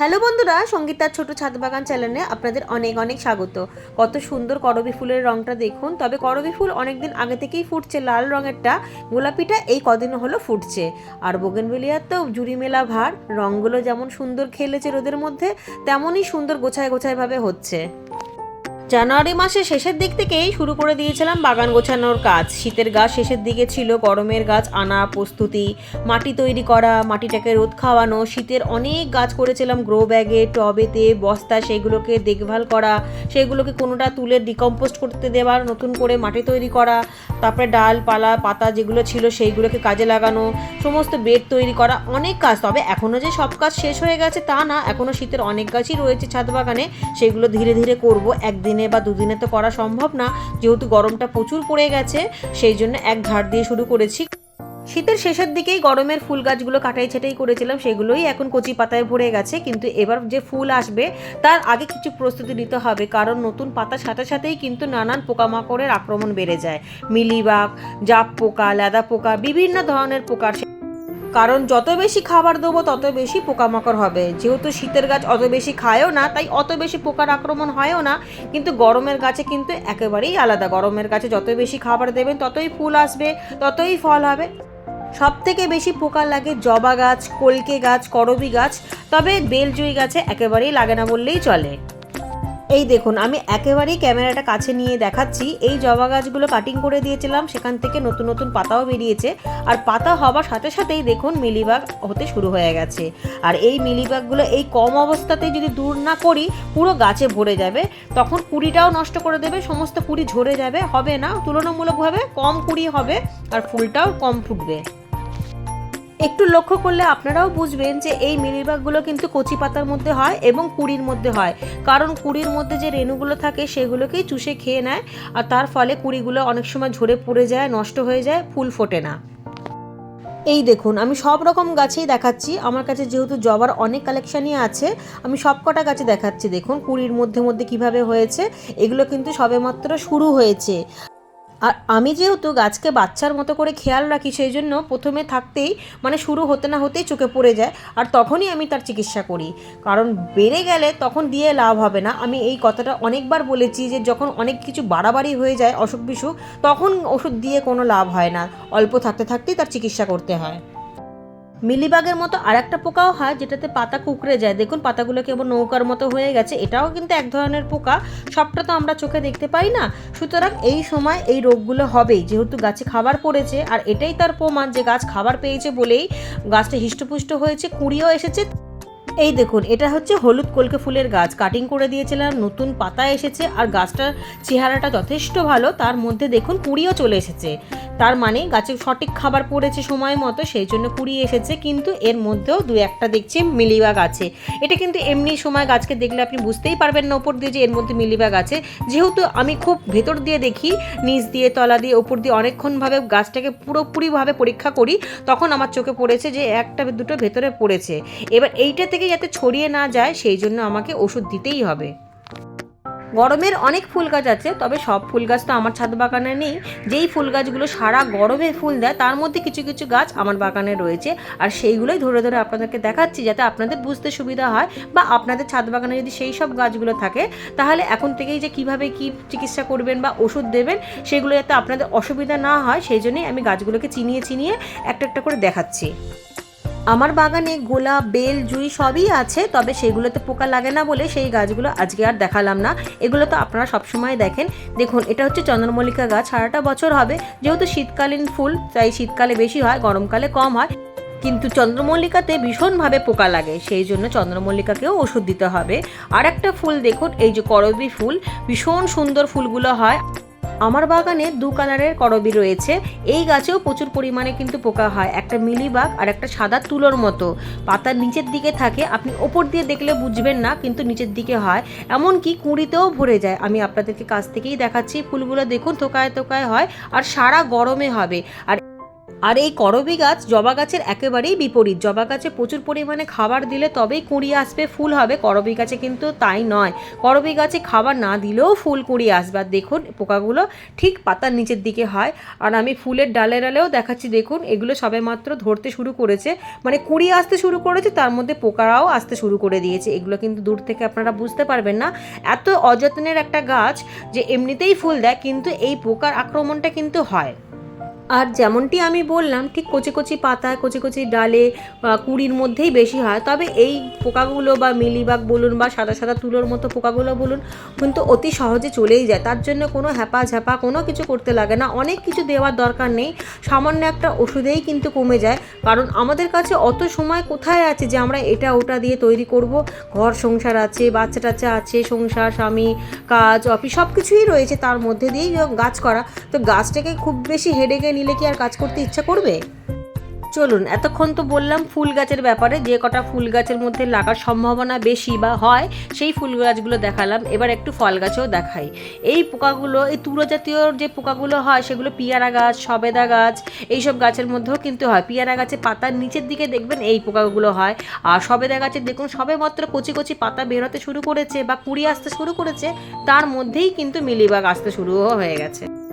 Hello বন্ধুরা, সঙ্গীতার ছোট ছাদ বাগান চ্যানেলে আপনাদের অনেক অনেক স্বাগত। কত সুন্দর করবি ফুলের রংটা দেখুন। তবে করবি ফুল অনেকদিন আগে থেকেই ফুটছে, লাল রঙেরটা। গোলাপিটা এই কদিন হলো ফুটছে। আর বোগেনবেলিয়ার তো জুড়ি মেলা ভার, রঙগুলো যেমন সুন্দর খেলেছে রোদের মধ্যে, তেমনই সুন্দর গোছায় গোছায়ভাবে হচ্ছে। জানুয়ারি মাসের শেষের দিক থেকেই শুরু করে দিয়েছিলাম বাগান গোছানোর কাজ। শীতের গাছ শেষের দিকে ছিল, গরমের গাছ আনা, প্রস্তুতি, মাটি তৈরি করা, মাটিটাকে রোদ খাওয়ানো, শীতের অনেক গাছ করেছিলাম গ্রো ব্যাগে টবেতে বস্তা, সেগুলোকে দেখভাল করা, সেগুলোকে কোনোটা তুলে ডিকম্পোস্ট করতে দেওয়ার নতুন করে মাটি তৈরি করা, তারপরে ডাল, পালা, পাতা যেগুলো ছিল সেইগুলোকে কাজে লাগানো, সমস্ত বেড তৈরি করা, অনেক কাজ। তবে এখনও যে সব কাজ শেষ হয়ে গেছে তা না এখনও শীতের অনেক গাছই রয়েছে ছাদ বাগানে, সেগুলো ধীরে ধীরে করব, একদিনে বা দুদিনে তো করা সম্ভব না। যেহেতু গরমটা প্রচুর পড়ে গেছে, সেই জন্য এক ধার দিয়ে শুরু করেছি। শীতের শেষের দিকেই গরমের ফুল গাছগুলো কাটাই ছাটাই করেছিলাম, সেগুলোই এখন কচি পাতায় ভরে গেছে। কিন্তু এবার যে ফুল আসবে, তার আগে কিছু প্রস্তুতি নিতে হবে। কারণ নতুন পাতার সাথে সাথেই কিন্তু নানান পোকামাকড়ের আক্রমণ বেড়ে যায়। মিলিবাগ জাপ পোকা লেদা পোকা বিভিন্ন ধরনের পোকার কারণ যত বেশি খাবার দেবো, তত বেশি পোকামাকড় হবে। যেহেতু শীতের গাছ অত বেশি খায়ও না, তাই অত বেশি পোকার আক্রমণ হয়ও না। কিন্তু গরমের গাছে কিন্তু একেবারেই আলাদা। গরমের গাছে যত বেশি খাবার দেবেন, ততই ফুল আসবে, ততই ফল হবে। সব থেকে বেশি পোকা লাগে জবা গাছ, কলকে গাছ, করবি গাছ। তবে বেলজুই গাছে একেবারেই লাগে না বললেই চলে। এই দেখুন, আমি একেবারেই ক্যামেরাটা কাছে নিয়ে দেখাচ্ছি। এই জবা গাছগুলো কাটিং করে দিয়েছিলাম, সেখান থেকে নতুন নতুন পাতাও বেরিয়েছে। আর পাতা হবার সাথে সাথেই দেখুন, মিলিবাগ হতে শুরু হয়ে গেছে। আর এই মিলিবাগগুলো এই কম অবস্থাতে যদি দূর না করি, পুরো গাছে ভরে যাবে। তখন কুড়িটাও নষ্ট করে দেবে, সমস্ত কুড়ি ঝরে যাবে, হবে না। তুলনামূলকভাবে কম কুড়ি হবে, আর ফুলটাও কম ফুটবে। একটু লক্ষ্য করলে আপনারাও বুঝবেন যে এই মিলিবাগগুলো কিন্তু কচি পাতার মধ্যে হয় এবং কুড়ির মধ্যে হয়। কারণ কুড়ির মধ্যে যে রেণুগুলো থাকে সেগুলোকেই চুষে খেয়ে নেয় আর তার ফলে কুড়িগুলো অনেক সময় ঝরে পড়ে যায়, নষ্ট হয়ে যায়, ফুল ফোটে না। এই দেখুন, আমি সব রকম গাছেই দেখাচ্ছি। আমার কাছে যেহেতু জবার অনেক কালেকশানই আছে, আমি সব কটা গাছে দেখাচ্ছি। দেখুন, কুড়ির মধ্যে মধ্যে কীভাবে হয়েছে, এগুলো কিন্তু সবেমাত্র শুরু হয়েছে। আর আমি যেহেতু গাছকে বাচ্চার মতো করে খেয়াল রাখি, সেই জন্য প্রথমে থাকতেই মানে শুরু হতে না হতেই চোখে পড়ে যায় আর তখনই আমি তার চিকিৎসা করি। কারণ বেড়ে গেলে তখন দিয়ে লাভ হবে না। আমি এই কথাটা অনেকবার বলেছি যে যখন অনেক কিছু বাড়াবাড়ি হয়ে যায় অসুখ বিসুখ তখন ওষুধ দিয়ে কোনো লাভ হয় না। অল্প থাকতে থাকতেই তার চিকিৎসা করতে হয়। মিলিবাগের মতো আর একটা পোকাও হয় যেটাতে পাতা কুকড়ে যায়। দেখুন, পাতাগুলো কেবল নৌকার মতো হয়ে গেছে। এটাও কিন্তু এক ধরনের পোকা। সবটা তো আমরা চোখে দেখতে পাই না। সুতরাং এই সময় এই রোগগুলো হবেই। যেহেতু গাছে খাবার পড়েছে, আর এটাই তার প্রমাণ যে গাছ খাবার পেয়েছে বলেই গাছটা হিষ্টপুষ্ট হয়েছে, কুড়িও এসেছে। এই দেখুন, এটা হচ্ছে হলুদ কলকে ফুলের গাছ। কাটিং করে দিয়েছিলাম, নতুন পাতা এসেছে, আর গাছটার চেহারাটা যথেষ্ট ভালো। তার মধ্যে দেখুন কুড়িও চলে এসেছে। তার মানে গাছে সঠিক খাবার পড়েছে সময় মতো, সেই জন্য কুড়ি এসেছে, কিন্তু এর মধ্যেও দু একটা দেখছি মিলিবাগ আছে। এটা কিন্তু এমনি সময় গাছকে দেখলে আপনি বুঝতেই পারবেন না ওপর দিয়ে যে এর মধ্যে মিলিবাগ আছে। যেহেতু আমি খুব ভেতর দিয়ে দেখি, নিচ দিয়ে, তলা দিয়ে, ওপর দিয়ে অনেকক্ষণভাবে গাছটাকে পুরোপুরিভাবে পরীক্ষা করি, তখন আমার চোখে পড়েছে যে একটা, দুটো ভেতরে পড়েছে। এবার এইটা থেকে যাতে ছড়িয়ে না যায়, সেই জন্য আমাকে ওষুধ দিতেই হবে। গরমের অনেক ফুল গাছ আছে, তবে সব ফুল গাছ তো আমার ছাদ বাগানে নেই। যেই ফুল গাছগুলো সারা গরমে ফুল দেয়, তার মধ্যে কিছু কিছু গাছ আমার বাগানে রয়েছে। আর সেইগুলোই ধরে ধরে আপনাদেরকে দেখাচ্ছি, যাতে আপনাদের বুঝতে সুবিধা হয় বা আপনাদের ছাদ বাগানে যদি সেই সব গাছগুলো থাকে, তাহলে এখন থেকেই যে কীভাবে কি চিকিৎসা করবেন বা ওষুধ দেবেন, সেগুলো যাতে আপনাদের অসুবিধা না হয়, সেই জন্যই আমি গাছগুলোকে চিনিয়ে চিনিয়ে একটা একটা করে দেখাচ্ছি। আমার বাগানে গোলাপ, বেল, জুই সবই আছে, তবে সেগুলোতে পোকা লাগে না বলে সেই গাছগুলো আজকে আর দেখালাম না। এগুলো তো আপনারা সবসময় দেখেন। দেখুন, এটা হচ্ছে চন্দ্রমল্লিকা গাছ, সারাটা বছর হবে। যেহেতু শীতকালীন ফুল, তাই শীতকালে বেশি হয়, গরমকালে কম হয়। কিন্তু চন্দ্রমল্লিকাতে ভীষণভাবে পোকা লাগে, সেই জন্য চন্দ্রমল্লিকাকেও ওষুধ দিতে হবে। আর একটা ফুল দেখুন, এই যে করবি ফুল, ভীষণ সুন্দর ফুলগুলো হয়। আমার বাগানে দু কালারের করবি রয়েছে। এই গাছেও প্রচুর পরিমাণে কিন্তু পোকা হয়। একটা মিলিবাগ আর একটা সাদা তুলোর মতো। পাতার নিচের দিকে থাকে। আপনি ওপর দিয়ে দেখলে বুঝবেন না, কিন্তু নিচের দিকে হয়। এমনকি কুঁড়িতেও ভরে যায়। আমি আপনাদেরকে কাছ থেকেই দেখাচ্ছি। ফুলগুলো দেখুন, থোকায় থোকায় হয় আর সারা গরমে হবে। আর আর এই করবি গাছ, জবা গাছের একেবারেই বিপরীত। জবা গাছে প্রচুর পরিমাণে খাবার দিলে তবেই কুড়ি আসবে, ফুল হবে। করবি গাছে কিন্তু তাই নয়। করবি গাছে খাবার না দিলেও ফুল কুড়ি আসবে। আর দেখুন, পোকাগুলো ঠিক পাতার নিচের দিকে হয়। আর আমি ফুলের ডালে ডালেও দেখাচ্ছি, দেখুন, এগুলো সবে মাত্র ধরতে শুরু করেছে। মানে কুড়ি আসতে শুরু করেছে, তার মধ্যে পোকারাও আসতে শুরু করে দিয়েছে। এগুলো কিন্তু দূর থেকে আপনারা বুঝতে পারবেন না। এত অযত্নের একটা গাছ যে এমনিতেই ফুল দেয়, কিন্তু এই পোকার আক্রমণটা কিন্তু হয়। আর যেমনটি আমি বললাম, ঠিক কচি কচি পাতা কচি কচি ডালে কুড়ির মধ্যেই বেশি হয়। তবে এই পোকাগুলো বা মিলিবাগ বলুন বা সাদা সাদা তুলোর মতো পোকাগুলো বলুন, কিন্তু অতি সহজে চলেই যায়। তার জন্য কোনো হ্যাপা ঝ্যাপা, কোনো কিছু করতে লাগে না। অনেক কিছু দেওয়ার দরকার নেই। সামান্য একটা ওষুধেই কিন্তু কমে যায়। কারণ আমাদের কাছে অত সময় কোথায় আছে যে আমরা এটা ওটা দিয়ে তৈরি করব? ঘর সংসার আছে, বাচ্চা টাচ্চা আছে, সংসার, স্বামী, কাজ, অফিস সব কিছুই রয়েছে তার মধ্যে দিয়েই গাছ করা। তো গাছটাকে খুব বেশি হেডেকে নিলে কি আর কাজ করতে ইচ্ছা করবে? চলুন, এতক্ষণ তো বললাম ফুল গাছের ব্যাপারে, যে কটা ফুল গাছের মধ্যে লাগার সম্ভাবনা বেশি বা হয়, সেই ফুল গাছগুলো দেখালাম। এবার একটু ফল গাছও দেখাই। এই পোকাগুলো, এই তুলো জাতীয় যে পোকাগুলো হয়, সেগুলো পিয়ারা গাছ, সবেদা গাছ, এইসব গাছের মধ্যেও কিন্তু হয়। পিয়ারা গাছে পাতার নিচের দিকে দেখবেন এই পোকাগুলো হয়। আর সবেদা গাছে দেখুন সবে মাত্র কচি কচি পাতা বেরোতে শুরু করেছে বা কুড়ি আসতে শুরু করেছে, তার মধ্যেই কিন্তু মিলিবাগ আসতে শুরুও হয়ে গেছে।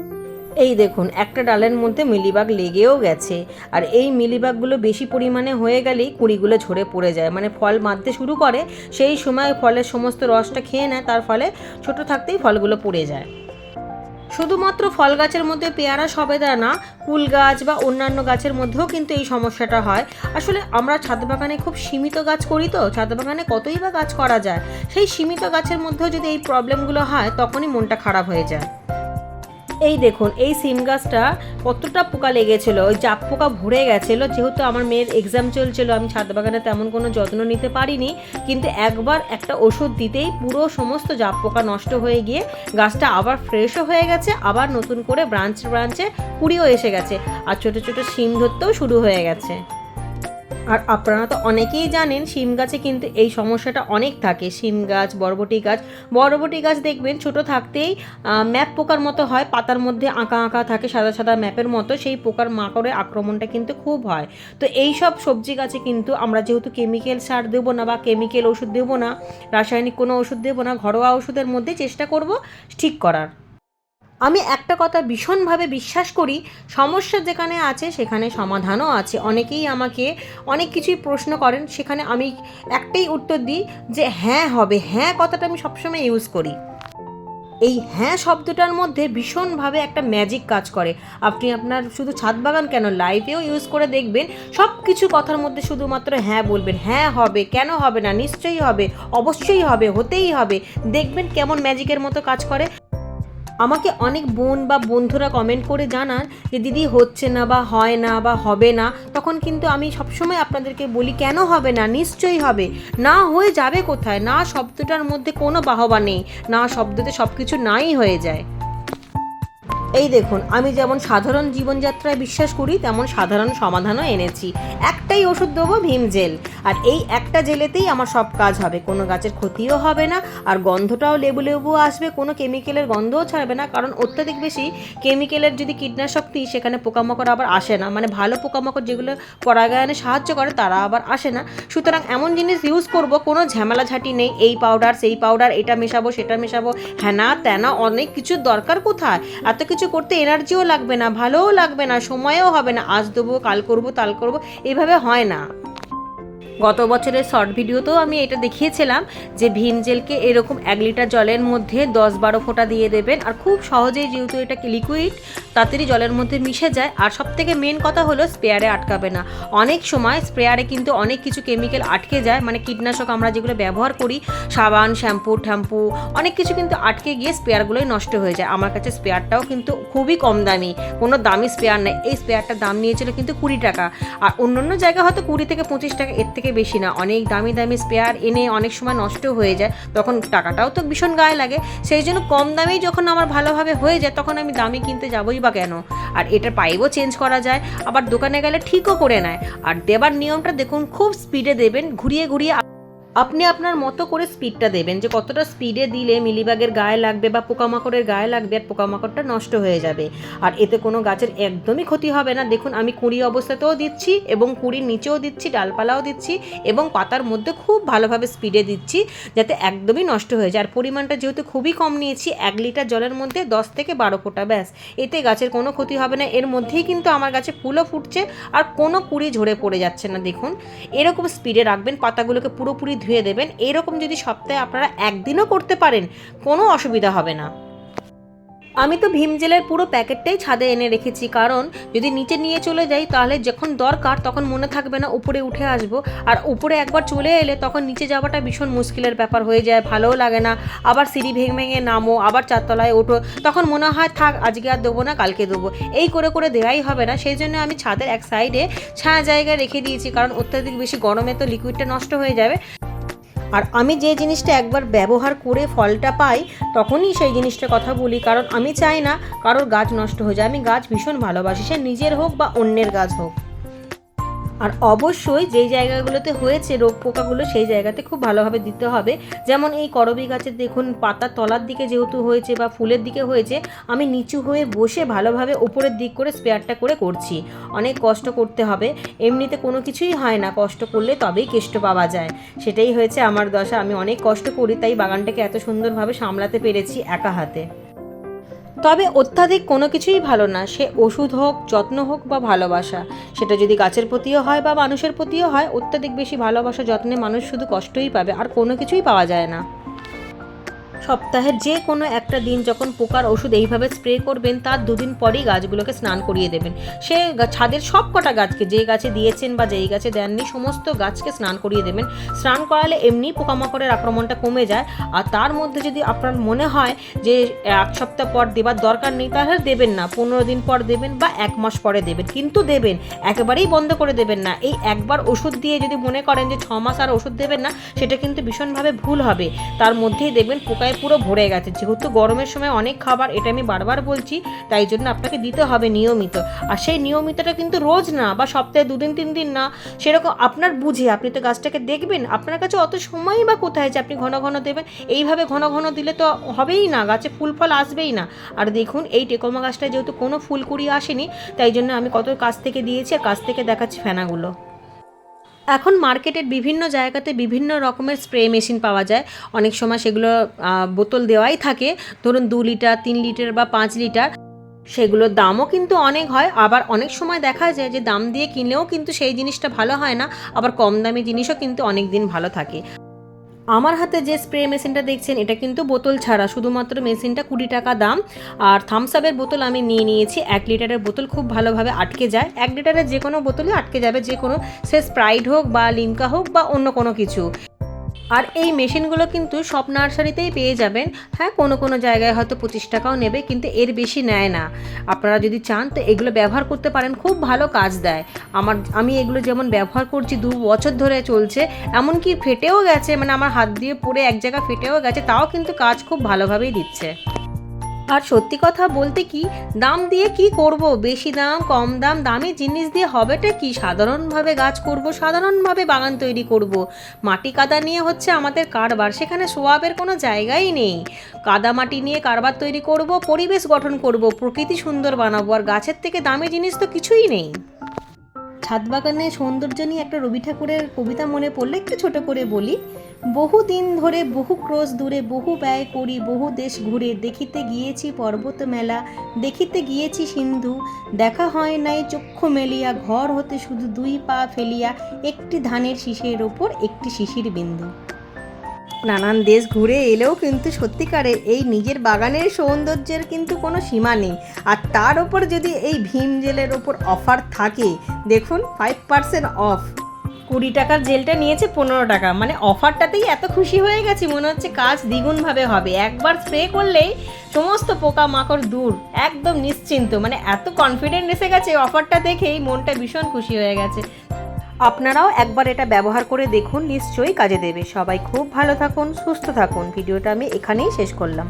এই দেখুন, একটা ডালের মধ্যে মিলিবাগ লেগেও গেছে। আর এই মিলিবাগগুলো বেশি পরিমাণে হয়ে গেলেই কুড়িগুলো ঝরে পড়ে যায়। মানে ফল মারতে শুরু করে, সেই সময় ফলের সমস্ত রসটা খেয়ে নেয়, তার ফলে ছোট থাকতেই ফলগুলো পড়ে যায়। শুধুমাত্র ফল গাছের মধ্যে পেয়ারা সবেদা না, কুল গাছ বা অন্যান্য গাছের মধ্যেও কিন্তু এই সমস্যাটা হয়। আসলে আমরা ছাদ বাগানে খুব সীমিত গাছ করি তো, ছাদ বাগানে কতই বা গাছ করা যায়? সেই সীমিত গাছের মধ্যেও যদি এই প্রবলেমগুলো হয়, তখনই মনটা খারাপ হয়ে যায়। এই দেখুন, এই সিম গাছটা কতটা পোকা লেগেছিল, ওই জাপ পোকা ভরে গেছিল। যেহেতু আমার মেয়ের এক্সাম চলছিল, আমি ছাদ বাগানে তেমন কোনো যত্ন নিতে পারিনি, কিন্তু একবার একটা ওষুধ দিতেই পুরো সমস্ত জাপ পোকা নষ্ট হয়ে গিয়ে গাছটা আবার ফ্রেশও হয়ে গেছে, আবার নতুন করে ব্রাঞ্চ ব্রাঞ্চে কুড়িও এসে গেছে। আর ছোটো ছোটো সিম ধরতেও শুরু হয়ে গেছে। আর আপনারা তো অনেকেই জানেন, শিম গাছে কিন্তু এই সমস্যাটা অনেক থাকে। শিম গাছ, বরবটি গাছ বরবটি গাছ দেখবেন ছোট থাকতেই ম্যাপ পোকার মতো হয়, পাতার মধ্যে আঁকা আঁকা থাকে, সাদা সাদা ম্যাপের মতো, সেই পোকার মাকড়ের আক্রমণটা কিন্তু খুব হয়। তো এই সব সবজি গাছে কিন্তু আমরা যেহেতু কেমিক্যাল সার দেবো না বা কেমিক্যাল ওষুধ দেবো না, রাসায়নিক কোনো ওষুধ দেবো না, ঘরোয়া ওষুধের মধ্যে চেষ্টা করব ঠিক করার। আমি একটা কথা ভীষণভাবে বিশ্বাস করি, সমস্যা যেখানে আছে সেখানে সমাধানও আছে। অনেকেই আমাকে অনেক কিছুই প্রশ্ন করেন, সেখানে আমি একটাই উত্তর দিই যে হ্যাঁ হবে হ্যাঁ কথাটা আমি সবসময় ইউজ করি। এই হ্যাঁ শব্দটার মধ্যে ভীষণভাবে একটা ম্যাজিক কাজ করে। আপনি আপনার শুধু ছাদ বাগান কেন লাইফেও ইউজ করে দেখবেন সব কিছু কথার মধ্যে শুধুমাত্র হ্যাঁ বলবেন। হ্যাঁ হবে, কেন হবে না, নিশ্চয়ই হবে, অবশ্যই হবে, হতেই হবে। দেখবেন কেমন ম্যাজিকের মতো কাজ করে। আমাকে অনেক বোন বা বন্ধুরা কমেন্ট করে জানান যে, দিদি, হচ্ছে না বা হয় না বা হবে না। তখন কিন্তু আমি সবসময় আপনাদেরকে বলি, কেন হবে না? নিশ্চয়ই হবে। না হয়ে যাবে কোথায়? না শব্দটার মধ্যে কোনো বাহবা নেই। না শব্দতে সব কিছু নাই হয়ে যায়। এই দেখুন, আমি যেমন সাধারণ জীবনযাত্রায় বিশ্বাস করি, তেমন সাধারণ সমাধানও এনেছি। একটাই ওষুধ দেবো, ভীম জেল। আর এই একটা জেলেতেই আমার সব কাজ হবে। কোনো গাছের ক্ষতিও হবে না, আর গন্ধটাও লেবু লেবু আসবে, কোনো কেমিক্যালের গন্ধও ছাড়বে না, কারণ অত্যাধিক বেশি কেমিক্যালের যদি কীটনাশক দিই, সেখানে পোকামাকড় আবার আসে না। মানে ভালো পোকামাকড় যেগুলো পরাগায়নে সাহায্য করে, তারা আবার আসে না। সুতরাং এমন জিনিস ইউজ করব, কোনো ঝামেলা ঝাঁটি নেই, এই পাউডার সেই পাউডার এটা মেশাবো, সেটা মেশাবো হ্যানা ত্যানা, অনেক কিছুর দরকার কোথায়? এত কিছু করতে এনার্জিও লাগবে না, ভালোও লাগবে না, সময়ও হবে না। আজ দেবো, কাল করব, তাল করব, এভাবে হয় না। গত বছরের শর্ট ভিডিওতেও আমি এটা দেখিয়েছিলাম যে ভীম জেলকে এরকম এক লিটার জলের মধ্যে দশ বারো ফোঁটা দিয়ে দেবেন। আর খুব সহজেই যেহেতু এটা লিকুইড তাড়াতাড়ি জলের মধ্যে মিশে যায়। আর সব থেকে মেন কথা হলো স্প্রেয়ারে আটকাবে না। অনেক সময় স্প্রেয়ারে কিন্তু অনেক কিছু কেমিক্যাল আটকে যায়। মানে কীটনাশক আমরা যেগুলো ব্যবহার করি, সাবান, শ্যাম্পু ট্যাম্পু অনেক কিছু কিন্তু আটকে গিয়ে স্পেয়ারগুলোই নষ্ট হয়ে যায়। আমার কাছে স্পেয়ারটাও কিন্তু খুবই কম দামি। কোনো দামি স্পেয়ার নেই। এই স্পেয়ারটার দাম নিয়েছিল কিন্তু কুড়ি টাকা। আর অন্য অন্য জায়গায় হয়তো কুড়ি থেকে পঁচিশ টাকা, এর থেকে বেশি না। অনেক দামি দামি স্পেয়ার এনে অনেক সময় নষ্ট হয়ে যায়। তখন টাকাটাও তো ভীষণ গায়ে লাগে। সেই জন্য কম দামেই যখন আমার ভালোভাবে হয়ে যায়, তখন আমি দামি কিনতে যাবোই বা কেন? আর এটার পাইপও চেঞ্জ করা যায়। আবার দোকানে গেলে ঠিকও করে নেয়। আর দেবার নিয়মটা দেখুন, খুব স্পিডে দেবেন, ঘুরিয়ে ঘুরিয়ে আপনি আপনার মতো করে স্পিডটা দেবেন যে কতটা স্পিডে দিলে মিলিবাগের গায়ে লাগবে বা পোকামাকড়ের গায়ে লাগবে আর পোকামাকড়টা নষ্ট হয়ে যাবে। আর এতে কোনো গাছের একদমই ক্ষতি হবে না। দেখুন, আমি কুড়ি অবস্থাতেও দিচ্ছি এবং কুড়ির নিচেও দিচ্ছি, ডালপালাও দিচ্ছি এবং পাতার মধ্যে খুব ভালোভাবে স্পিডে দিচ্ছি যাতে একদমই নষ্ট হয়ে যায়। আর পরিমাণটা যেহেতু খুবই কম নিয়েছি, এক লিটার জলের মধ্যে দশ থেকে বারো ফোঁটা ব্যাস। এতে গাছের কোনো ক্ষতি হবে না। এর মধ্যেই কিন্তু আমার গাছে ফুলও ফুটছে আর কোনো কুড়ি ঝরে পড়ে যাচ্ছে না। দেখুন, এরকম স্পিডে রাখবেন, পাতাগুলোকে পুরোপুরি ধুয়ে দেবেন। এরকম যদি সপ্তাহে আপনারা একদিনও করতে পারেন, কোনো অসুবিধা হবে না। আমি তো ভীম জেলের পুরো প্যাকেটটাই ছাদে এনে রেখেছি, কারণ যদি নিচে নিয়ে চলে যাই তাহলে যখন দরকার তখন মনে থাকবে না উপরে উঠে আসব। আর উপরে একবার চলে এলে তখন নিচে যাওয়াটা ভীষণ মুশকিলের ব্যাপার হয়ে যায়, ভালোও লাগে না। আবার সিঁড়ি ভেঙে ভেঙে নামো, আবার চারতলায় ওঠো, তখন মনে হয় থাক, আজকে আর দেবো না, কালকে দেবো। এই করে করে দেওয়াই হবে না, সেই জন্য আমি ছাদের এক সাইডে ছায়া জায়গায় রেখে দিয়েছি, কারণ অত্যাধিক বেশি গরমে তো লিকুইডটা নষ্ট হয়ে যাবে। আর আমি যে জিনিসটা একবার ব্যবহার করে ফলটা পাই, তখনই সেই জিনিসটার কথা বলি। কারণ আমি চাই না কারোর গাছ নষ্ট হয়ে যায়। আমি গাছ ভীষণ ভালোবাসি। সে নিজের হোক বা অন্যের গাছ হোক। আর অবশ্যই যেই জায়গাগুলোতে হয়েছে রোগ পোকাগুলো সেই জায়গাতে খুব ভালোভাবে দিতে হবে। যেমন এই করবি গাছের দেখুন পাতার তলার দিকে যেহেতু হয়েছে বা ফুলের দিকে হয়েছে, আমি নিচু হয়ে বসে ভালোভাবে ওপরের দিক করে স্পেয়ারটা করে করছি। অনেক কষ্ট করতে হবে, এমনিতে কোনো কিছুই হয় না, কষ্ট করলে তবেই কেষ্ট পাওয়া যায়। সেটাই হয়েছে আমার দশা, আমি অনেক কষ্ট করি, তাই বাগানটাকে এত সুন্দরভাবে সামলাতে পেরেছি একা হাতে। তবে অত্যাধিক কোনো কিছুই ভালো না। সে ওষুধ হোক, যত্ন হোক বা ভালোবাসা। সেটা যদি গাছের প্রতিও হয় বা মানুষের প্রতিও হয়, অত্যাধিক বেশি ভালোবাসা, যত্নে মানুষ শুধু কষ্টই পাবে। আর কোনো কিছুই পাওয়া যায় না। সপ্তাহের যে কোনো একটা দিন যখন পোকার ওষুধ এইভাবে স্প্রে করবেন, তার দুদিন পরেই গাছগুলোকে স্নান করিয়ে দেবেন। সে ছাদের সব কটা গাছকে যেই গাছে দিয়েছেন বা যেই গাছে দেননি, সমস্ত গাছকে স্নান করিয়ে দেবেন। স্নান করালে এমনি পোকামাকড়ের আক্রমণটা কমে যায়। আর তার মধ্যে যদি আপনার মনে হয় যে, এক সপ্তাহ পর দেবার দরকার নেই, তাহলে দেবেন না। পনেরো দিন পর দেবেন বা এক মাস পরে দেবেন। কিন্তু দেবেন, একেবারেই বন্ধ করে দেবেন না। এই একবার ওষুধ দিয়ে যদি মনে করেন যে, ছ মাস আর ওষুধ দেবেন না, সেটা কিন্তু ভীষণভাবে ভুল হবে। তার মধ্যেই দেখবেন পোকায় পুরো ভরে গেছে। যেহেতু গরমের সময় অনেক খাবার, এটা আমি বারবার বলছি, তাই জন্য আপনাকে দিতে হবে নিয়মিত। আর সেই নিয়মিতটা কিন্তু রোজ না, বা সপ্তাহে দুদিন, তিন দিন না, সেরকম আপনার বুঝে আপনি তো গাছটাকে দেখবেন। আপনার কাছে অত সময়ই বা কোথায় যে আপনি ঘন ঘন দেবেন? এইভাবে ঘন ঘন দিলে তো হবেই না, গাছে ফুল ফল আসবেই না। আর দেখুন, এই টেকমা গাছটায় যেহেতু কোনো ফুলকুড়ি আসেনি, তাই জন্য আমি কত কাছ থেকে দিয়েছি, আর কাছ থেকে দেখাচ্ছি ফেনাগুলো। এখন মার্কেটের বিভিন্ন জায়গাতে বিভিন্ন রকমের স্প্রে মেশিন পাওয়া যায়। অনেক সময় সেগুলো বোতল দেওয়াই থাকে। ধরুন দু লিটার, তিন লিটার বা পাঁচ লিটার। সেগুলোর দামও কিন্তু অনেক হয়। আবার অনেক সময় দেখা যায় যে, দাম দিয়ে কিনলেও কিন্তু সেই জিনিসটা ভালো হয় না। আবার কম দামি জিনিসও কিন্তু অনেক দিন ভালো থাকে। আমার হাতে যে স্প্রে মেশিনটা দেখছেন, এটা কিন্তু বোতল ছাড়া, শুধুমাত্র মেশিনটা কুড়ি টাকা দাম। আর থামস আপের বোতল আমি নিয়ে নিয়েছি, এক লিটারের বোতল খুব ভালোভাবে আটকে যায়। এক লিটারের যে কোনো বোতলই আটকে যাবে, যে কোনো, সে স্প্রাইট হোক বা লিমকা হোক বা অন্য কোনো কিছু। আর এই মেশিনগুলো কিন্তু সব নার্সারিতেই পেয়ে যাবেন। হ্যাঁ কোনো কোনো জায়গায় হয়তো পঁচিশ টাকাও নেবে, কিন্তু এর বেশি নেয় না। আপনারা যদি চান, তো এগুলো ব্যবহার করতে পারেন, খুব ভালো কাজ দেয়। আমার, আমি এগুলো যেমন ব্যবহার করছি, দু বছর ধরে চলছে, এমনকি ফেটেও গেছে মানে আমার হাত দিয়ে পরে এক জায়গা ফেটেও গেছে, তাও কিন্তু কাজ খুব ভালোভাবেই দিচ্ছে। আর সত্যি কথা বলতে কি, দাম দিয়ে কি করব? বেশি দাম, কম দাম, দামি জিনিস দিয়ে হবেটা কি? সাধারণভাবে গাছ করব, সাধারণভাবে বাগান তৈরি করব। মাটি কাদা নিয়ে হচ্ছে আমাদের কারবার, সেখানে সোয়াবের কোনো জায়গাই নেই। কাদা মাটি নিয়ে কারবার তৈরি করব, পরিবেশ গঠন করব, প্রকৃতি সুন্দর বানাবো, আর গাছের থেকে দামি জিনিস তো কিছুই নেই। ছাদ বাগানে সৌন্দর্য নিয়ে একটা রবি ঠাকুরের কবিতা মনে পড়লে একটু ছোট করে বলি। বহু দিন ধরে বহু ক্রোশ দূরে বহু ব্যয় করি, বহু দেশ ঘুরে। দেখিতে গিয়েছি পর্বত মেলা, দেখিতে গিয়েছি সিন্ধু। দেখা হয় নাই চক্ষু মেলিয়া, ঘর হতে শুধু দুই পা ফেলিয়া। একটি ধানের শীষের ওপর একটি শিশির বিন্দু। নানান দেশ ঘুরে এলেও কিন্তু সত্যিকারে এই নিজের বাগানের সৌন্দর্যের কিন্তু কোনো সীমা নেই। আর তার ওপর যদি এই ভীম জেলের ওপর অফার থাকে, দেখুন ফাইভ পার্সেন্ট অফ কুড়ি টাকার জেলটা নিয়েছে পনেরো টাকা। মানে অফারটাতেই এত খুশি হয়ে গেছি, মনে হচ্ছে কাজ দ্বিগুণভাবে হবে। একবার স্প্রে করলেই সমস্ত পোকা মাকড় দূর, একদম নিশ্চিন্ত। মানে এত কনফিডেন্ট এসে গেছে অফারটা দেখেই, মনটা ভীষণ খুশি হয়ে গেছে। আপনারাও একবার এটা ব্যবহার করে দেখুন, নিশ্চয়ই কাজে দেবে। সবাই খুব ভালো থাকুন, সুস্থ থাকুন। ভিডিওটা আমি এখানেই শেষ করলাম।